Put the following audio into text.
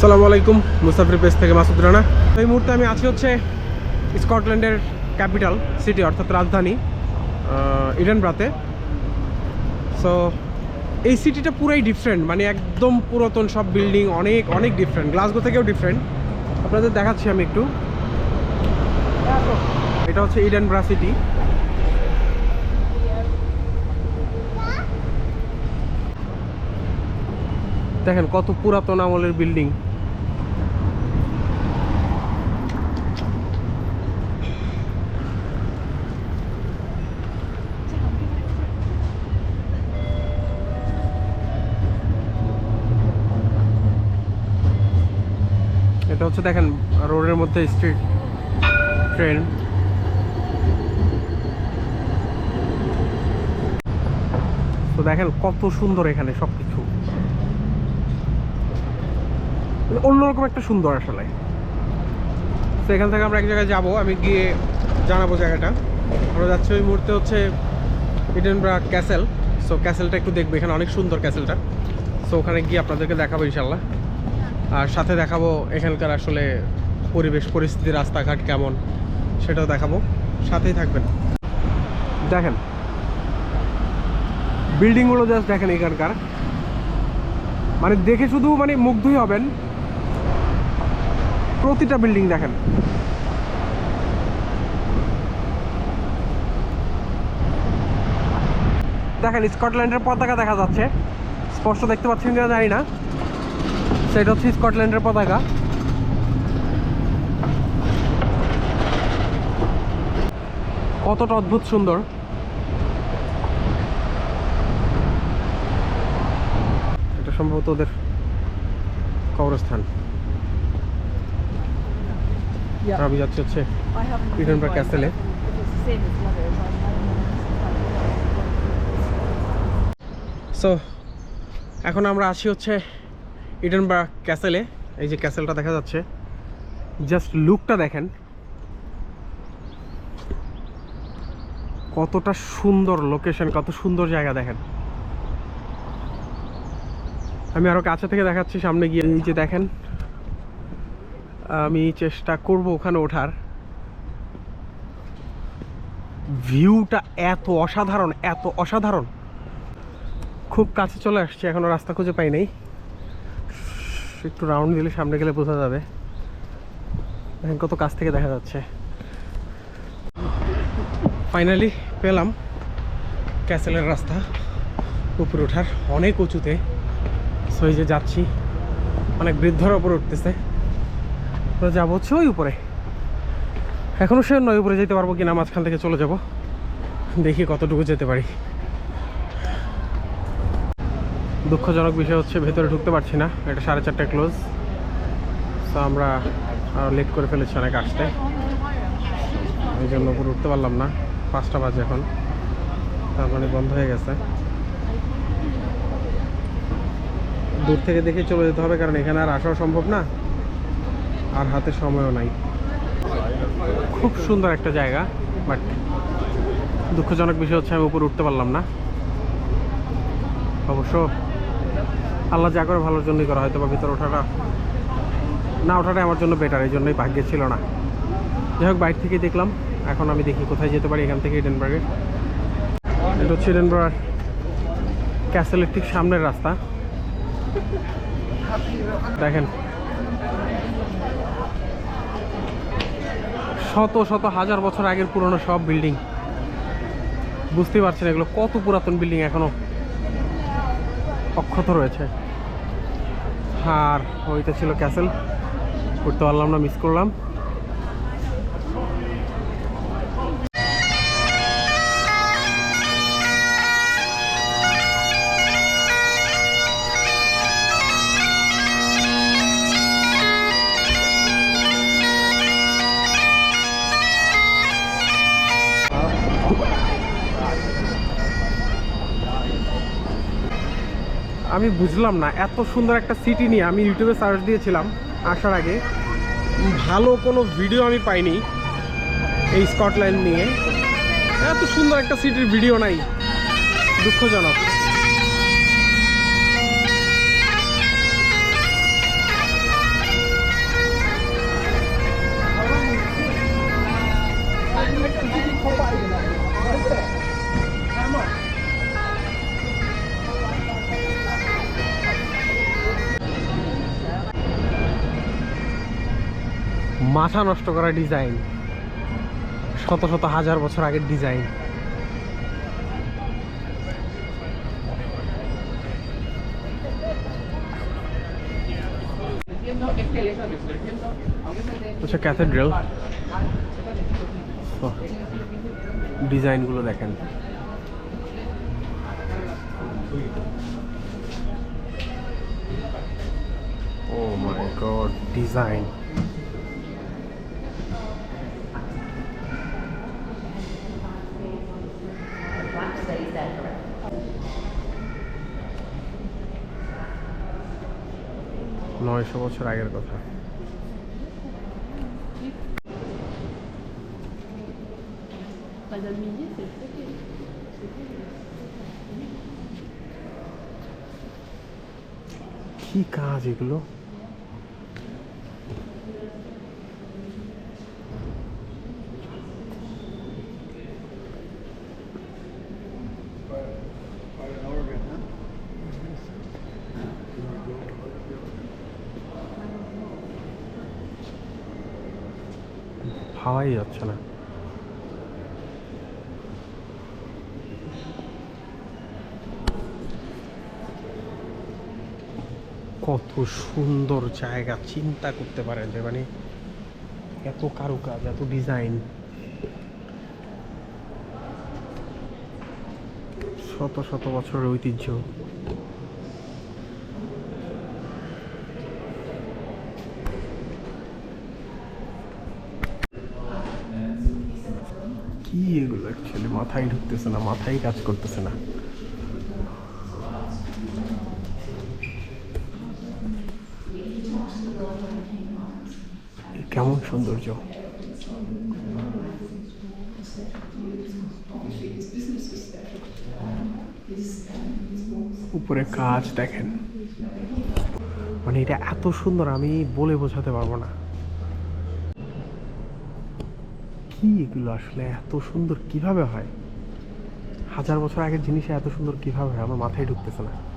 আসসালামু আলাইকুম, মুসাফির পেস থেকে মাসুদ রানা। এই মুহূর্তে আমি আছি হচ্ছে স্কটল্যান্ডের ক্যাপিটাল সিটি, অর্থাৎ রাজধানী ইডেনব্রাতে। সো এই সিটিটা পুরাই ডিফারেন্ট মানে একদম পুরাতন সব বিল্ডিং অনেক অনেক ডিফারেন্ট গ্লাসগো থেকেও ডিফারেন্ট আপনাদের দেখাচ্ছি আমি একটু। এটা হচ্ছে ইডেনব্রা সিটি। দেখেন কত পুরাতন আমলের বিল্ডিং এটা হচ্ছে দেখেন, রোডের মধ্যে স্ট্রিট ট্রেন তো দেখেন কত সুন্দর এখানে সব কিছু মানে অন্যরকম একটা সুন্দর আসলে। তো এখান থেকে আমরা এক জায়গায় যাব, আমি গিয়ে জানাব জায়গাটা। আমরা যাচ্ছি ওই মুহূর্তে হচ্ছে ইডেনব্রা ক্যাসেল সো ক্যাসেলটা একটু দেখব, এখানে অনেক সুন্দর ক্যাসেলটা সো ওখানে গিয়ে আপনাদেরকে দেখাবো ইনশাল্লাহ আর সাথে দেখাবো এখানকার আসলে পরিবেশ, পরিস্থিতি, রাস্তাঘাট কেমন, সেটাও দেখাবো। সাথেই থাকবেন। দেখেন বিল্ডিংগুলো জাস্ট দেখেন এখানকার। মানে দেখে শুধু মানে মুগ্ধই হবেন। প্রতিটা বিল্ডিং দেখেন। দেখেন, স্কটল্যান্ডের পতাকা দেখা যাচ্ছে। স্পষ্ট দেখতে পাচ্ছেন কিনা জানি না। সেটা হচ্ছে স্কটল্যান্ডের পতাকা। কতটা অদ্ভুত সুন্দর। এটা সম্ভবত ওদের কবরস্থান। আমি যাচ্ছি হচ্ছে. I- সো এখন আমরা আসি হচ্ছে ইডেনবার্গ ক্যাসেলে, এই যে ক্যাসেলটা দেখা যাচ্ছে। জাস্ট লুকটা দেখেন। কতটা সুন্দর লোকেশন, কত সুন্দর জায়গা দেখেন। আমি আরও কাছে থেকে দেখাচ্ছি, সামনে গিয়ে এই যে দেখেন। আমি চেষ্টা করব ওখানে ওঠার। ভিউটা এত অসাধারণ এত অসাধারণ। খুব কাছে চলে আসছে, এখনও রাস্তা খুঁজে পাই নাই। একটু রাউন্ড দিলে সামনে গেলে বোঝা যাবে। কত কাছ থেকে দেখা যাচ্ছে। ফাইনালি পেলাম ক্যাসেলের রাস্তা, উপরে ওঠার। অনেক উঁচুতে সো এই যে যাচ্ছি, অনেক বৃদ্ধর ওপরে উঠতেছে। যাব হচ্ছে ওই উপরে। এখনও সে নয়, উপরে যেতে পারব কিনা মাঝখান থেকে চলে যাব। দেখি কতটুকু যেতে পারি। দুঃখজনক বিষয় হচ্ছে ভেতরে ঢুকতে পারছি না। এটা সাড়ে চারটায় ক্লোজ তো আমরা লেট করে ফেলেছি অনেক আসতে। এই জন্য উপরে উঠতে পারলাম না। পাঁচটা বাজে এখন। তার মানে বন্ধ হয়ে গেছে। দূর থেকে দেখে চলে যেতে হবে, কারণ এখানে আর আসাও সম্ভব না। আর হাতে সময়ও নাই। খুব সুন্দর একটা জায়গা বাট দুঃখজনক বিষয় হচ্ছে আমি উপরে উঠতে পারলাম না। অবশ্য আল্লাহ যা করে ভালোর জন্যই করা হয়তো বা ভিতরে ওঠাটা না ওঠাটা আমার জন্য বেটার এই জন্যই ভাগ্যে ছিল না। যাই হোক, বাইরে থেকে দেখলাম। এখন আমি দেখি কোথায় যেতে পারি, এখান থেকে ইডেনবার্গে এটা হচ্ছে ইডেনবার্গ ক্যাসেলের ঠিক সামনের রাস্তা। দেখেন। শত শত হাজার বছর আগের পুরনো সব বিল্ডিং। বুঝতেই পারছেন এগুলো কত পুরাতন বিল্ডিং এখনও। অক্ষত রয়েছে। আর ওইটা ছিল ক্যাসেল। করতে পারলাম না মিস করলাম। আমি বুঝলাম না, এত সুন্দর একটা সিটি নিয়ে আমি ইউটিউবে সার্চ দিয়েছিলাম আসার আগে। ভালো কোনো ভিডিও আমি পাইনি এই স্কটল্যান্ড নিয়ে। এত সুন্দর একটা সিটির ভিডিও নাই। দুঃখজনক। মাথা নষ্ট করা ডিজাইন শত শত হাজার বছর আগের ডিজাইন আচ্ছা ক্যাথেড্রাল ডিজাইনগুলো দেখেন। ও মাই গড ডিজাইন আড়াইশো বছর আগের কথা। কি কাজ এগুলো? হাওয়াই যাচ্ছে না। কত সুন্দর জায়গা, চিন্তা করতে পারেন যে মানে এত কারুকাজ, এত ডিজাইন শত শত বছরের ঐতিহ্য। এগুলো অ্যাকচুয়ালি মাথায় ঢুকতেছে না, মাথায় কাজ করতেছে না। কেমন সৌন্দর্য। উপরে কাজ দেখেন। মানে এটা এত সুন্দর, আমি বলে বোঝাতে পারব না। কি এগুলো আসলে? এত সুন্দর কীভাবে হয়? হাজার বছর আগের জিনিসে এত সুন্দর কীভাবে হয়? আমার মাথায় ঢুকতেছে না।